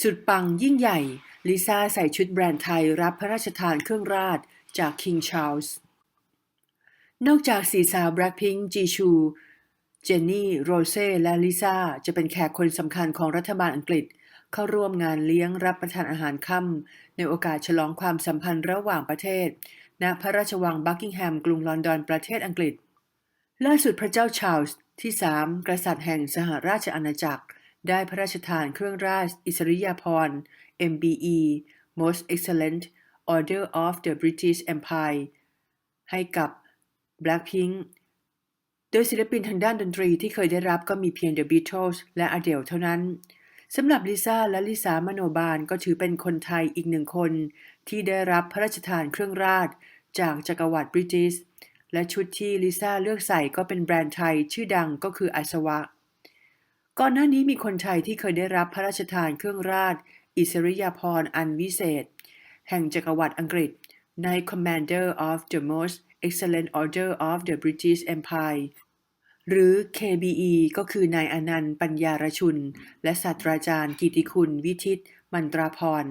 สุดปังยิ่งใหญ่ ลิซ่าใส่ชุดแบรนด์ไทยรับพระราชทานเครื่องราชจาก King Charles นอกจากสีสาว Blackpink จีชู เจนนี่ โรเซ่ และลิซ่า จะเป็นแขกคนสำคัญของรัฐบาลอังกฤษ เข้าร่วมงานเลี้ยงรับประทานอาหารค่ำในโอกาสฉลองความสัมพันธ์ระหว่างประเทศ ณ พระราชวังบักกิงแฮม กรุงลอนดอน ประเทศอังกฤษ ล่าสุดพระเจ้าชาร์ลส์ที่สามกษัตริย์แห่งสหราชอาณาจักร ได้พระราชทานเครื่องราชอิสริยาภรณ์ MBE Most Excellent Order of the British Empire ให้กับ Blackpink โดยศิลปินทางด้านดนตรีที่เคยได้รับก็มีเพียง The Beatles และ Adele เท่านั้นสำหรับลิซ่าและลิสามโนบาลก็ถือเป็นคนไทยอีกหนึ่งคน ที่ได้รับพระราชทานเครื่องราชจากจักรวรรดิบริติชและชุดที่ลิซ่าเลือกใส่ก็เป็นแบรนด์ไทยชื่อดังก็คืออาสวะ ก่อนหน้านี้มีคนไทยที่เคยได้รับพระราชทานเครื่องราช อิสริยาภรณ์อันวิเศษ แห่งจักรวรรดิอังกฤษใน Commander of the Most Excellent Order of the British Empire หรือ KBE ก็คือนายอนันต์ปัญญารชุน และศาสตราจารย์กิติคุณวิทิต มันตราพร